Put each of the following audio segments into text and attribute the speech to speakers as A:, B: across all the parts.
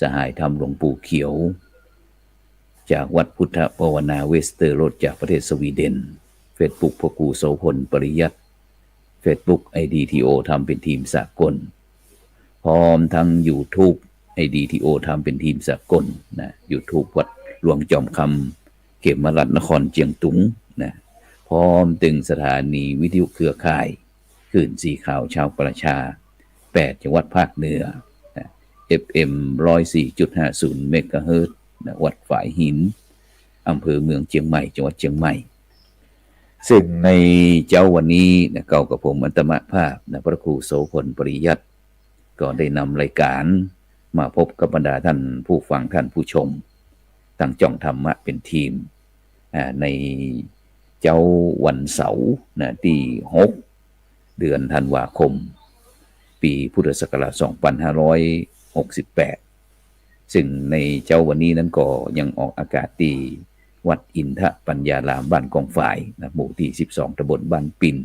A: สหายธรรมหลวงปู่เขียว จากวัดพุทธภาวนาเวสเตอร์โรดจากประเทศสวีเดน Facebook พกูโสพลปริยัติ Facebook IDTO ทำเป็นทีมสากล พร้อมทั้ง YouTube IDTO ทำเป็นทีมสากลนะ YouTube วัดหลวงจอมคำเขมรัตนครเจียงตุงนะพร้อมตึงสถานีวิทยุเครือข่ายคลื่นสีข่าวชาวประชา 8 จังหวัดภาคเหนือ FM 104.50เมกะเฮิรตซ์นะวัดฝายหินอำเภอเมืองเชียงใหม่จังหวัดเชียงใหม่ ซึ่งในเจ้าวันนี้นะเก่ากับผมอันตมะภาพนะพระครูโสพลปริยัติก็ได้นำรายการมาพบกับบรรดาท่านผู้ฟังท่านผู้ชมตั้งจ่องธรรมะเป็นทีมในเจ้าวันเสาร์นะที่หกเดือนธันวาคม ปีพุทธศักราช 2568 ซึ่งในเจ้าวันนี้นั้นก็ยังออกอากาศที่วัดอินทปัญญารามบ้านกองฝ่ายนะหมู่ที่ 12ตำบลบ้านปิน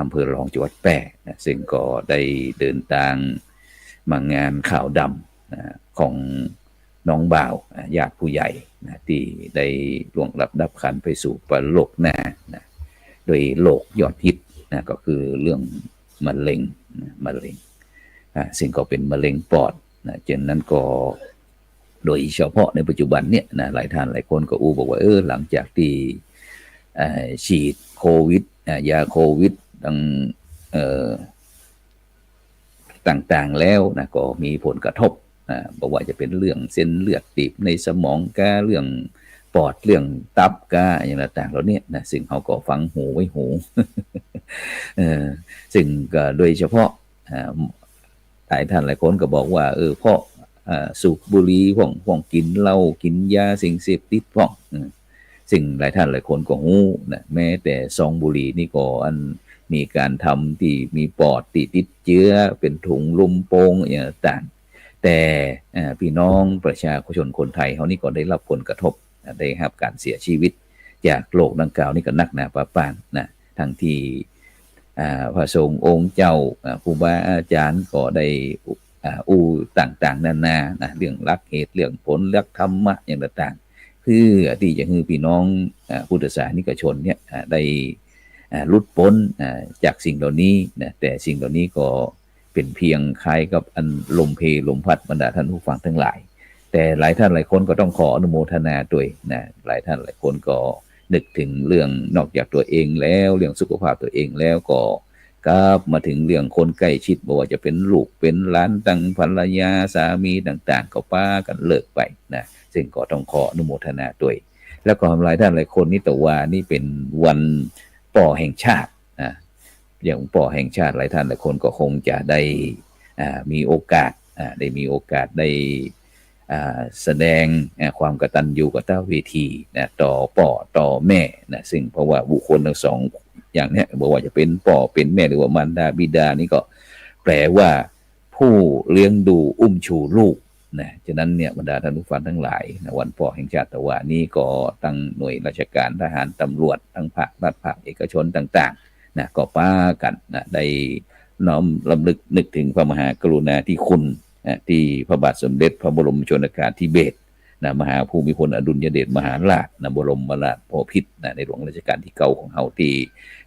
A: อำเภอรองจังหวัดแปร่นะซึ่งก็ได้เดินทางมางานข่าวดำนะของน้องบ่าวญาติผู้ใหญ่นะที่ได้ล่วงรับดับขันไปสู่ปรโลกหน้านะโดยโลกยอดฮิตนะก็คือเรื่องมะเร็งนะมะเร็งนะซึ่งก็เป็นมะเร็งปอด นะเจนนั้นก็โดยเฉพาะในปัจจุบันเนี่ยนะหลายท่านหลายคนก็อู้บอกว่าเออหลังจากที่ฉีดโควิดยาโควิดตั้งต่างๆแล้วนะก็มีผลกระทบนะบอกว่าจะเป็นเรื่องเส้นเลือดตีบในสมองกาเรื่องปอดเรื่องตับกาอย่างต่างๆเหล่านี้นะซึ่งเขาก็ฟังหูไว้หูซึ่งก็โดยเฉพาะ หลายท่านหลายคนก็บอกว่า เออเพราะสูบบุหรี่พ่องพ่องกินเหล้ากินยาสิ่งเสพติดพ่องสิ่งหลายท่านหลายคนก็หูนะแม้แต่ซองบุหรี่นี่ก็อันมีการทำที่มีปอดติดติดเชื้อเป็นถุงลมโปงอย่างต่างแต่พี่น้องประชาชนคนไทยเขานี่ก็ได้รับผลกระทบได้รับการเสียชีวิต จากโรคดังกล่าวนี่ก็นักหนาปาปานนะทั้งที่ พระสงฆ์องค์เจ้าครูบาอาจารย์ก็ได้อูต่างๆ นานานะเรื่องรักเหตุเรื่องผลเรื่องธรรมะอย่างต่างๆเพื่อที่จะให้พี่น้องพุทธศาสนิกชนเนี่ยได้ลุดพ้นจากสิ่งเหล่านี้นะแต่สิ่งเหล่านี้ก็เป็นเพียงคล้ายกับอันลมเพลมพัดบรรดาท่านผู้ฟังทั้งหลาย แต่หลายท่านหลายคนก็ต้องขออนุโมทนาด้วยนะหลายท่านหลายคนก็ นึกถึงเรื่องนอกจากตัวเองแล้วเรื่องสุขภาพตัวเองแล้วก็กับมาถึงเรื่องคนใกล้ชิดบอกว่าจะเป็นลูกเป็นหลานตั้งภรรยาสามีต่างๆ ก็ป้ากันเลิกไปนะซึ่งก็ต้องขออนุโมทนาด้วย แล้วก็หลายท่านหลายคนนี่แต่ว่านี่เป็นวันป่อแห่งชาตินะอย่างป่อแห่งชาติหลายท่านหลายคนก็คงจะได้มีโอกาสได้มีโอกาสได้ แสดงความกตัญญูกตเวทีนะต่อป่อต่อแม่นะซึ่งเพราะว่าบุคคลทั้งสองอย่างนี้บอกว่าจะเป็นป่อเป็นแม่หรือว่ามารดาบิดานี่ก็แปลว่าผู้เลี้ยงดูอุ้มชูลูกนะฉะนั้นเนี่ยบรรดาท่านผู้ฟังทั้งหลายนะวันป่อแห่งชาติตะวันนี้ก็ตั้งหน่วยราชการทหารตำรวจทั้งภาครัฐภาคเอกชนต่างๆนะก็ป้ากันนะได้น้อมลำลึกนึกถึงพระมหากรุณาธิคุณ นะที่พระบาทสมเด็จ พระบรมชนกาธิเบศรนะมหาภูมิพลอดุลยเดชมหาราชนะบรมราชพพิตรนะในหลวงรัชกาลที่เก้าของเฮาที่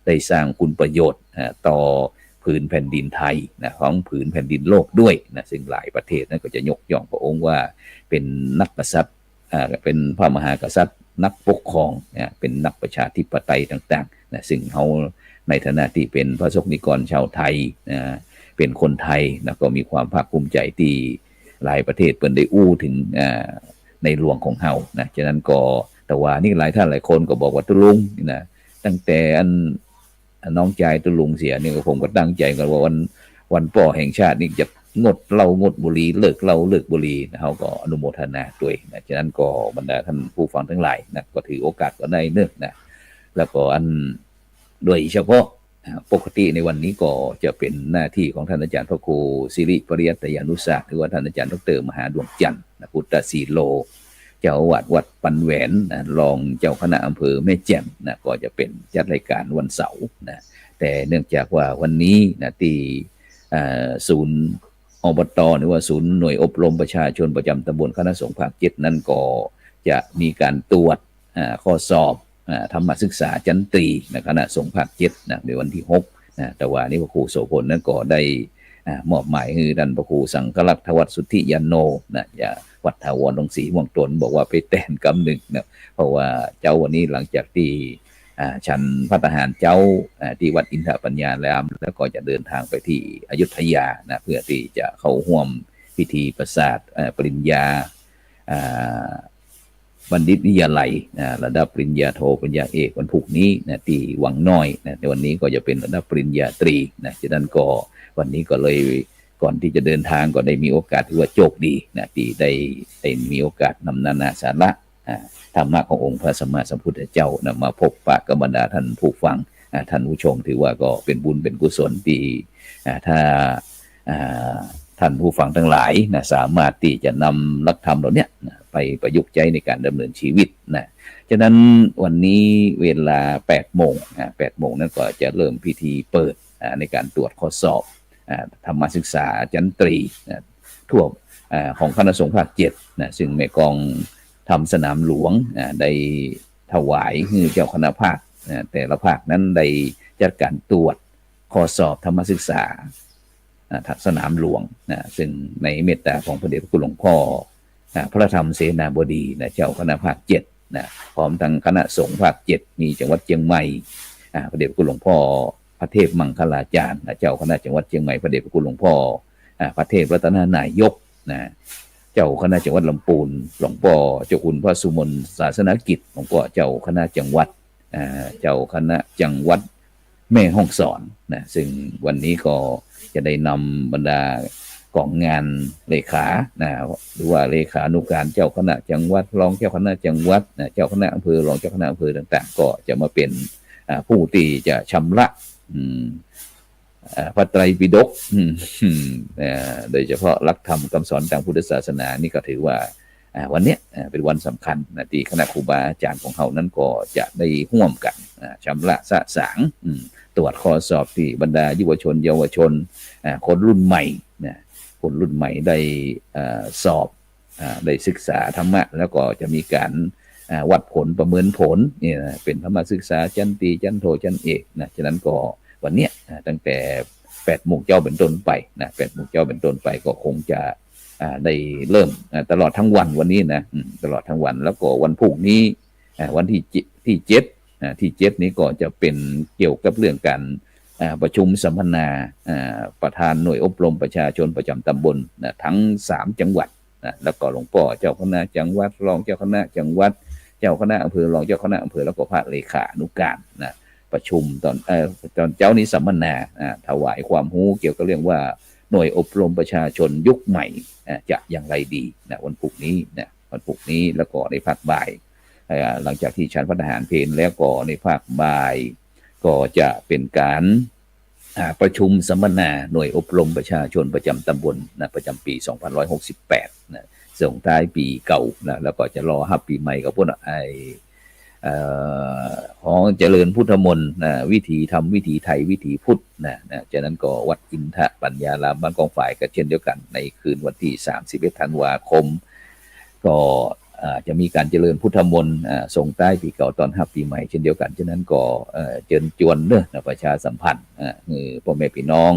A: ได้สร้างคุณประโยชน์นะต่อผืนแผ่นดินไทยนะของผืนแผ่นดินโลกด้วยนะซึ่งหลายประเทศนั้นก็จะยกย่องพระองค์ว่าเป็นนักกษัตริย์อ่าเป็นพระมหากษัตริย์ นักปกครองนะเป็นนักประชาธิปไตยต่างๆนะซึ่งเขาในฐานะที่เป็นพระสกนิกรชาวไทยนะ เป็นคนไทยนะก็มีความภาคภูมิใจที่หลายประเทศเปิดได้อู้ถึงในหลวงของเฮานะฉะนั้นก็แต่ว่านี่หลายท่านหลายคนก็บอกว่าตุลุงนะตั้งแต่อันน้องใจตุลุงเสียเนี่ยผมก็ตั้งใจกันว่าวันวันป่อแห่งชาตินี่จะงดเหล้างดบุหรี่เลิกเหล้าเลิกบุหรี่เขาก็อนุโมทนาด้วยนะฉะนั้นก็บรรดาท่านผู้ฟังทั้งหลายนะก็ถือโอกาสก็ได้เนื่องนะแล้วก็อันโดยเฉพาะ ปกติในวันนี้ก็จะเป็นหน้าที่ของท่านอาจารย์พระครูสิริปริยัตยานุสาหรือว่าท่านอาจารย์ดรมหาดวงจันทร์พุทธศีโล เจ้าวัดวัดปันแหวนนะรองเจ้าคณะอำเภอแม่แจ่มนะก็จะเป็นจัดรายการวันเสาร์นะแต่เนื่องจากว่าวันนี้นะที่ศูนย์อบตหรือว่าศูนย์หน่วยอบรมประชาชนประจำตำบลคณะสงฆ์ภาคเจ็ดนั้นก็จะมีการตรวจข้อสอบ ธรรมศึกษาจันตรีในคณะสงฆ์ภาคเจ็ดนะในวันที่หกนะแต่ว่านี่พระครูโสพลนั้นก็ได้มอบหมายให้ดันพระครูสังฆรัตถวัตสุทธิยันโนนะอย่าวัดถาวรลงศรีม่วงตนบอกว่าไปแต่นกำหนึ่งนะเพราะว่าเจ้าวันนี้หลังจากที่ฉันพระทหารเจ้าที่วัดอินทปัญญาแล้วแล้วก็จะเดินทางไปที่อยุธยานะเพื่อที่จะเข้าร่วมพิธีประสาทปริญญา บัณฑิตวิทยาลัยนะระดับปริญญาโทปริญญาเอกวันพุกนี้นะที่วังน้อยนะในวันนี้ก็จะเป็นระดับปริญญาตรีนะฉะนั้นก็วันนี้ก็เลยก่อนที่จะเดินทางก็ได้มีโอกาสที่ว่าโชคดีนะที่ได้ได้มีโอกาสนำนานาสาระธรรมะขององค์พระสัมมาสัมพุทธเจ้านำมาพบปะกับบรรดาท่านผู้ฟังท่านผู้ชมถือว่าก็เป็นบุญเป็นกุศลที่ถ้าอ่า ท่านผู้ฟังทั้งหลายนะสามารถที่จะนำหลักธรรมเหล่านี้นะไปประยุกต์ใช้ในการดำเนินชีวิตนะฉะนั้นวันนี้เวลา8โมงอ่า8โมงนั้นก็จะเริ่มพิธีเปิดในการตรวจข้อสอบธรรมศึกษาจันตรีนะทั่วของคณะสงฆ์ภาคเจ็ดนะซึ่งแม่กองทำสนามหลวงอ่าได้ถวายให้เจ้าคณะภาคอ่าแต่ละภาคนั้นได้จัดการตรวจข้อสอบธรรมศึกษา สนามหลวงนะซึ่งในเมตตาของพระเดชพระคุณหลวงพ่อพระธรรมเสนาบดีนะเจ้าคณะภาคเจ็ดนะพร้อมทั้งคณะสงฆ์ภาคเจ็ดมีจังหวัดเชียงใหม่พระเดชพระคุณหลวงพ่อพระเทพมังคลาจารย์นะเจ้าคณะจังหวัดเชียงใหม่พระเดชพระคุณหลวงพ่อพระเทพรัตนานายกนะเจ้าคณะจังหวัดลำพูนหลวงพ่อเจ้าคุณพระสุมนศาสนกิจหลวงพ่อเจ้าคณะจังหวัดเจ้าคณะจังหวัดแม่ห้องสอนนะซึ่งวันนี้ก็ จะได้นำบรรดากองงานเลขานะหรือว่าเลขานุการเจ้าคณะจังหวัดรองเจ้าคณะจังหวัดนะเจ้าคณะอำเภอรองเจ้าคณะอำเภอต่าง ๆ ก็จะมาเป็นผู้ที่จะชำระพระไตรปิฎกโดยเฉพาะหลักธรรมคำสอนทางพุทธศาสนานี่ก็ถือว่าวันนี้เป็นวันสำคัญนะที่คณะครูบาอาจารย์ของเขานั้นก็จะได้ห่วมกันอ่าชำระสะสางอืม ตรวจข้อสอบที่บรรดายุวชน เยาวชนคนรุ่นใหม่นะคนรุ่นใหม่ได้อสอบอได้ศึกษาธรรมะ แล้วก็จะมีการวัดผลประเมินผลเนี่ยนะเป็นธรรมศึกษาจันตรีจันโทจันเอกนะฉะนั้นก็วันเนี้ยตั้งแต่แปดโมงเจ้าเป็นต้นไปนะแปดโมงเจ้าเป็นต้นไปก็คงจะได้เริ่มตลอดทั้งวันวันนี้นะตลอดทั้งวันแล้วก็วันพรุ่งนี้วันที่ที่เจ็ด ที่เจ็ดนี้ก็จะเป็นเกี่ยวกับเรื่องการประชุมสัมมนาประธานหน่วยอบรมประชาชนประจำตำบลทั้งสามจังหวัดแล้วก็หลวงพ่อเจ้าคณะจังหวัดรองเจ้าคณะจังหวัด เจ้าคณะอำเภอรองเจ้าคณะอำเภอแล้วก็พระเลขานุการนะประชุมตอนเอ่อตอนเจ้านี้สัมมนาถวายความรู้เกี่ยวกับเรื่องว่าหน่วยอบรมประชาชนยุคใหม่จะอย่างไรดีนะวันพุกนี้นะวันพุกนี้แล้วก็ในภาคบ่าย หลังจากที่ชันพระทหารเพลแล้วก็ในภาคบ่าย ก็จะเป็นการประชุมสัมมนาหน่วยอบรมประชาชนประจำตำบลนะประจำปี 2568นะส่งท้ายปีเก่านะแล้วก็จะรอฮับปีใหม่กับพวกไออ่อของเจริญพุทธมนต์นะวิถีทำวิถีไทยวิถีพุทธนะนะจากนั้นก็วัดอินทะปัญญารามบ้านกองฝ่ายก็เช่นเดียวกันในคืนวันที่ 31 ธันวาคม ก็ จะมีการเจริญพุทธมนต์ส่งใต้ปีเก่าตอนฮับปีใหม่เช่นเดียวกันฉะนั้นก็เอ่อเชิญจวนเนอะนะประชาสัมพันธ์คือพ่อแม่พี่น้อง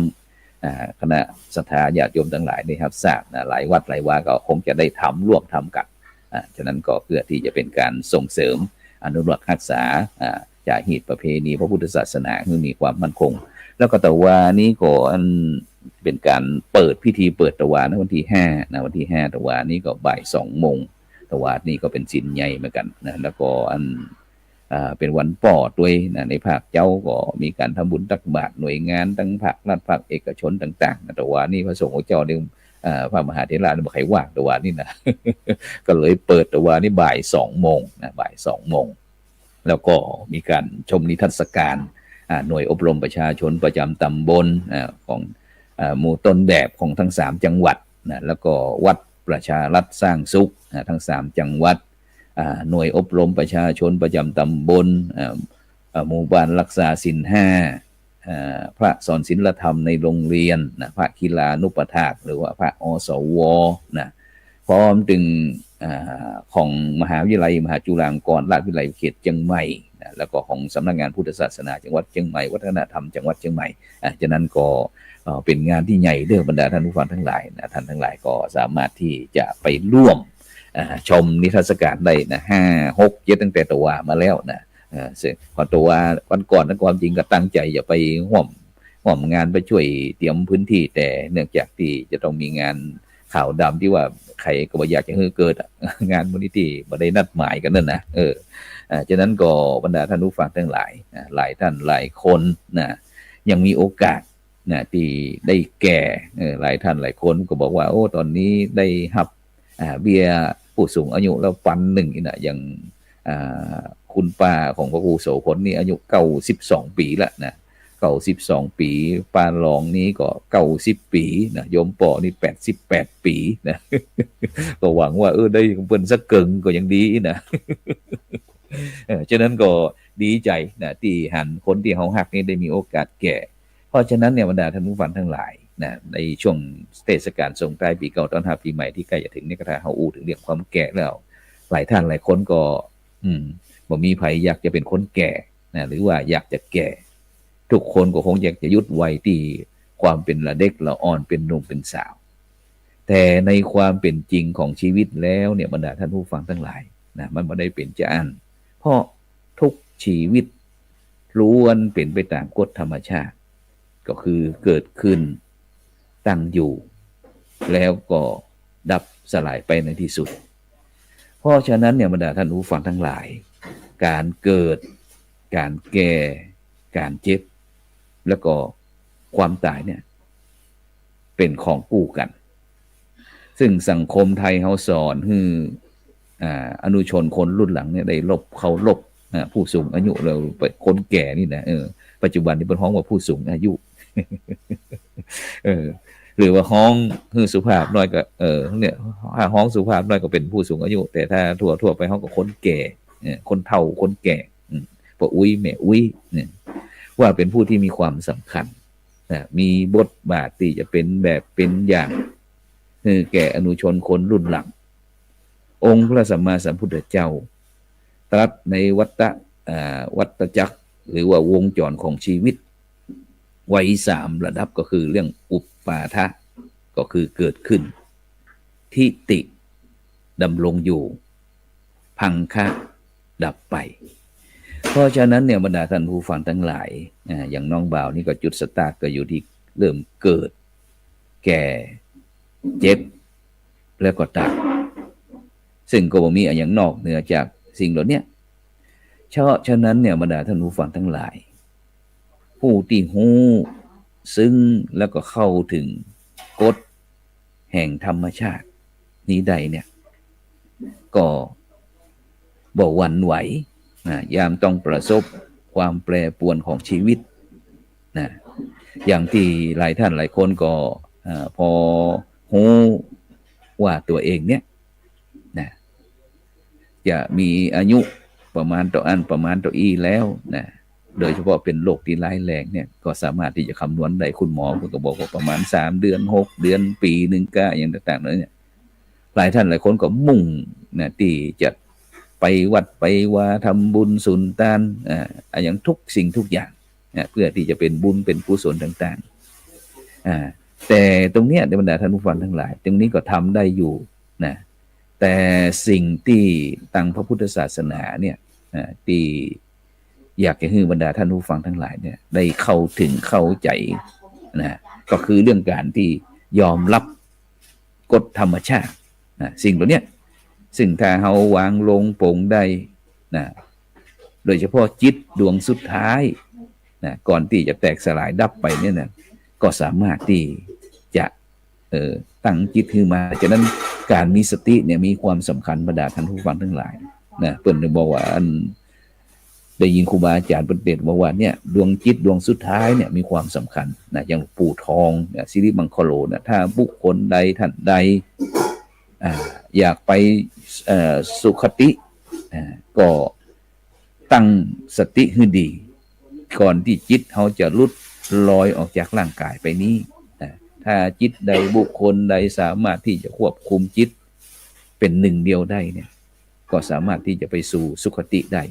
A: คณะศรัทธาญาติโยมทั้งหลายนะครับทราบนะหลายวัดหลายวาก็คงจะได้ทำร่วมทำกันฉะนั้นก็เพื่อที่จะเป็นการส่งเสริมอนุรักษ์รักษาอ่าจาหีตประเพณีพระพุทธศาสนาให้มีความมั่นคง แล้วก็ตะวานี้ก็อันเป็นการเปิดพิธีเปิดตะวานวันที่ห้านะวันที่ห้าตะวานี้ก็บ่ายสองโมง ตวานี้ก็เป็นสินใหญ่เหมือนกันนะแล้วก็อันเป็นวันปอดด้วยนะในภาคเจ้าก็มีการทำบุญตักบาตรหน่วยงานทั้งภาครัฐภาคเอกชนต่างๆนะตะวานี้พระสงฆ์เจ้าเนี่ยอ่าพระมหาเถระเนี่ยบอกใครว่างตะวานี่นะก็เลยเปิดตะวานี่บ่ายสองโมงนะบ่ายสองโมงแล้วก็มีการชมนิทรรศการหน่วยอบรมประชาชนประจำตำบลของอ่าหมู่ต้นแบบของทั้งสามจังหวัดนะแล้วก็วัด ประชารัฐสร้างสุขทั้งสามจังหวัดหน่วยอบรมประชาชนประจำตำบลหมู่บ้านรักษาสินห้าพระสอนศิลธรรมในโรงเรียนนะพระกีฬานุปถากหรือว่าพระอสวนะพร้อมถึงอของมหาวิทยาลัย มหาจุฬาลงกรณราชวิทยาลัยเขตเชียงใหม่นะแล้วก็ของสำนักงานพุทธศาสนา จังหวัดเชียงใหม่ วัฒนธรรมจังหวัดเชียงใหม่อะฉะนั้นก็ เป็นงานที่ใหญ่เรื่องบรรดาท่านผู้ฟังทั้งหลายนะท่านทั้งหลายก็สามารถที่จะไปร่วมชมนิทรรศการได้นะห้าหกเจ็ดตั้งแต่ตัวมาแล้วนะเอ่าซึ่งก่อนตัววันก่อนนั้นความจริงก็ตั้งใจจะไปห่วมห่วมงานไปช่วยเตรียมพื้นที่ แต่เนื่องจากที่จะต้องมีงานข่าวดำที่ว่าใครก็อยากจะให้เกิดงานมูลนิธิบ่ได้นัดหมายกันนั่นนะเอออ่าฉะนั้นก็บรรดาท่านผู้ฟังทั้งหลายหลายท่านหลายคนนะยังมีโอกาส นะที่ได้แก่หลายท่านหลายคนก็บอกว่า โอ้ตอนนี้ได้หับเบียผู้สูงอายุแล้วปันหนึ่งนะอย่างคุณป้าของพระครูโสพลนี่อายุเก้าสิบสองปีละนะเก้าสิบสองปีป้ารองนี้ก็เก้าสิบปีนะโยมปอนี่แปดสิบแปดปีนะก็หวังว่า เออได้เปิ้นสักเกิงก็ยังดีนะเออฉะนั้นก็ดีใจนะที่หันคนที่เฮาฮักนี่ได้มีโอกาสแก่ ราะฉะนั้นเนี่ยบรรดาท่านผู้ฟังทั้งหลายนะในช่วงเทศกาลส่งท้ายปีเก่าต้อนรับปีใหม่ที่ใกล้จะถึงนี่ก็ถ้าเฮาอู้ถึงเรื่องความแก่แล้ว หลายท่านหลายคนก็ อืมบ่มีไผอยากจะเป็นคนแก่นะหรือว่าอยากจะแก่ ทุกคนก็คงอยากจะยุดวัยที่ความเป็นละเด็กละอ่อนเป็นหนุ่มเป็นสาว แต่ในความเป็นจริงของชีวิตแล้วเนี่ยบรรดาท่านผู้ฟังทั้งหลายนะมันไม่ได้เป็นจะอันเพราะทุกชีวิตล้วนเป็นไปตามกฎธรรมชาติ ก็คือเกิดขึ้นตั้งอยู่ แล้วก็ดับสลายไปในที่สุด เพราะฉะนั้นเนี่ยบรรดาท่านผู้ฟังทั้งหลาย การเกิด การแก่ การเจ็บ แล้วก็ความตายเนี่ยเป็นของคู่กัน ซึ่งสังคมไทยเขาสอนให้อาอนุชนคนรุ่นหลังเนี่ยได้ลบเขาลบผู้สูงอายุเราไปคนแก่นี่นะเออปัจจุบันนี้เป็นห้องว่าผู้สูงอายุ เออ หรือว่าห้องคือสุภาพน้อยก็เออเนี่ยถ้าห้องสุภาพน้อยก็เป็นผู้สูงอายุ แต่ถ้าทั่วทั่วไปห้องก็คนแก่เออคนเฒ่าคนแก่อืมพวกอุ้ยแม่อุ้ยเนี่ยว่าเป็นผู้ที่มีความสำคัญนะมีบทบาทที่จะเป็นแบบเป็นอย่างคือแก่อนุชนคนรุ่นหลัง องค์พระสัมมาสัมพุทธเจ้า ตรัสในวัตตะวัตจักร หรือว่าวงจรของชีวิต ไว้สามระดับก็คือเรื่องอุปปาทะก็คือเกิดขึ้น ทิติดำรงอยู่ พังคะดับไป เพราะฉะนั้นเนี่ยบรรดาท่านผู้ฟังทั้งหลาย อย่างน้องบ่าวนี่ก็จุดสตาร์ก็อยู่ที่เริ่มเกิด แก่เจ็บ แล้วก็ตายซึ่งก็บ่มีอะไรอย่างนอกเหนือจากสิ่งเหล่านี้ยเพราะฉะนั้นเนี่ยบรรดาท่านผู้ฟังทั้งหลาย ผู้ที่หูซึ่งแล้วก็เข้าถึงกฎแห่งธรรมชาติ นี้ใดเนี่ย ก็บ่หวั่นไหวนะยามต้องประสบความแปรปวนของชีวิตนะอย่างที่หลายท่านหลายคนก็อพอหูว่าตัวเองเนี่ยนะจะมีอายุประมาณต่ออันประมาณต่ออีแล้วนะ โดยเฉพาะเป็นโรคที่ร้ายแรงเนี่ยก็สามารถที่จะคำนวณได้คุณหมอคุณก็บอกว่าประมาณสามเดือนหกเดือนปีหนึ่งก็อย่างต่างๆเลยเนี่ยหลายท่านหลายคนก็มุ่งนะที่จะไปวัดไปว่าทำบุญสุนทานอ่าอย่างทุกสิ่งทุกอย่างนะเพื่อที่จะเป็นบุญเป็นกุศลต่างๆอ่าแต่ตรงเนี้ยในบรรดาท่านผู้ฟังทั้งหลาย ตรงนี้ก็ทำได้อยู่นะแต่สิ่งที่ตังพระพุทธศาสนาเนี่ยอ่าที่ อยากจะให้บรรดาท่านผู้ฟังทั้งหลายเนี่ย ได้เข้าถึงเข้าใจนะก็คือเรื่องการที่ยอมรับกฎธรรมชาตินะสิ่งเหล่าเนี้ยซึ่งถ้าเราวางลงโปร่งได้นะโดยเฉพาะจิตดวงสุดท้ายนะก่อนที่จะแตกสลายดับไปเนี่ยนะก็สามารถที่จะเอ่อตั้งจิตขึ้นมาฉะนั้นการมีสติเนี่ยมีความสำคัญบรรดาท่านผู้ฟังทั้งหลายนะเปิ่นบอกว่าอัน ได้ยินครูบาอาจารย์เป็นเด็ดบอกว่าเนี่ยดวงจิตดวงสุดท้ายเนี่ยมีความสำคัญนะอย่างปู่ทองเนี่ยสิริมังคโลนะถ้าบุคคลใดท่านใดอยากไปสุขติก็ตั้งสติให้ดี ก่อนที่จิตเขาจะลุดลอยออกจากร่างกายไปนี้นะถ้าจิตใดบุคคลใดสามารถที่จะควบคุมจิตเป็นหนึ่งเดียวได้เนี่ย ก็สามารถที่จะไปสู่สุคติได้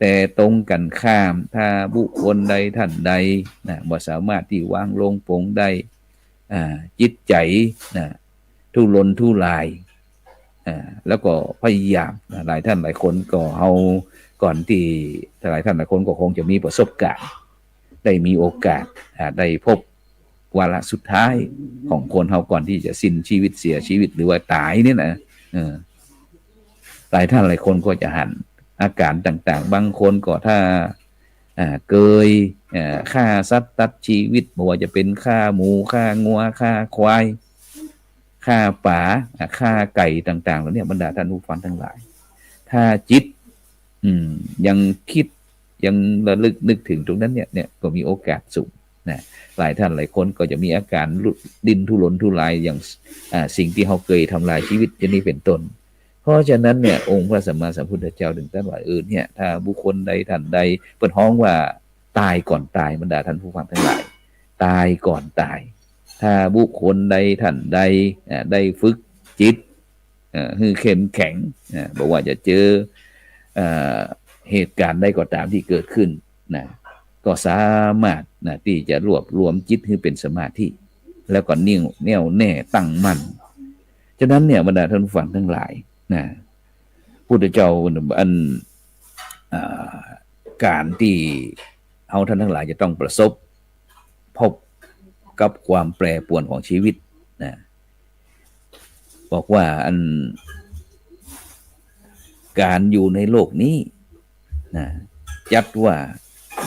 A: แต่ตรงกันข้ามถ้าบุคคลใดท่านใดนะบ่สามารถที่วางลงปงได้จิตใจนะทุรนทุรายอ่าแล้วก็พยายามนะหลายท่านหลายคนก็เอาก่อนที่หลายท่านหลายคนก็คงจะมีประสบการณ์ได้มีโอกาสอ่าได้พบวาระสุดท้ายของคนเฮาก่อนที่จะสิ้นชีวิตเสียชีวิตหรือว่าตายเนี่ยนะหลายท่านหลายคนก็จะหัน อาการต่างๆ บางคนก็ถ้าเกยอ่าฆ่าสัตว์ตัดชีวิตไม่ว่าจะเป็นฆ่าหมูฆ่างัวฆ่าควายฆ่าป่าอ่าฆ่าไก่ต่างๆแล้วเนี่ยบรรดาท่านผู้ฟังทั้งหลาย ถ้าจิต อืม ยังคิดยังระลึกนึกถึงตรงนั้นเนี่ยเนี่ยก็มีโอกาสสูงนะหลายท่านหลายคนก็จะมีอาการดดินทุรนทุรายอย่างสิ่งที่เขาเคยทำลายชีวิตอย่างนี้เป็นต้น เพราะฉะนั้นเนี่ยองค์พระสัมมาสัมพุทธเจ้าถึงตรัสว่าเออเนี่ยถ้าบุคคลใดท่านใดเปิดห้องว่าตายก่อนตายบรรดาท่านผู้ฟังทั้งหลาย ตายก่อนตาย ถ้าบุคคลใดท่านใดได้ฝึกจิตคือเข้มแข็งบอกว่าจะเจออเหตุการณ์ใดก็ตามที่เกิดขึ้นนะก็สามารถนะที่จะรวบรวมจิตให้เป็นสมาธิ แล้วก็นิ่งแน่วแน่ตั้งมั่นฉะนั้นเนี่ยบรรดาท่านผู้ฟังทั้งหลาย นะพุทธเจ้าอันอการที่เอาท่านทั้งหลายจะต้องประสบ พบกับความแปรปรวนของชีวิตนะบอกว่าอันการอยู่ในโลกนี้นะจัดว่า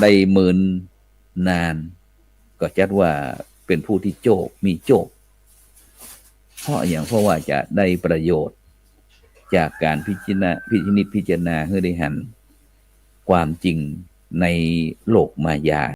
A: ได้หมื่นนาน ก็จัดว่าเป็นผู้ที่โจกมีโจก เพราะอย่างเพราะว่าจะได้ประโยชน์ จากการพิจารณาพิจนิจพิจารณาเพื่อได้หันความจริงในโลกมายา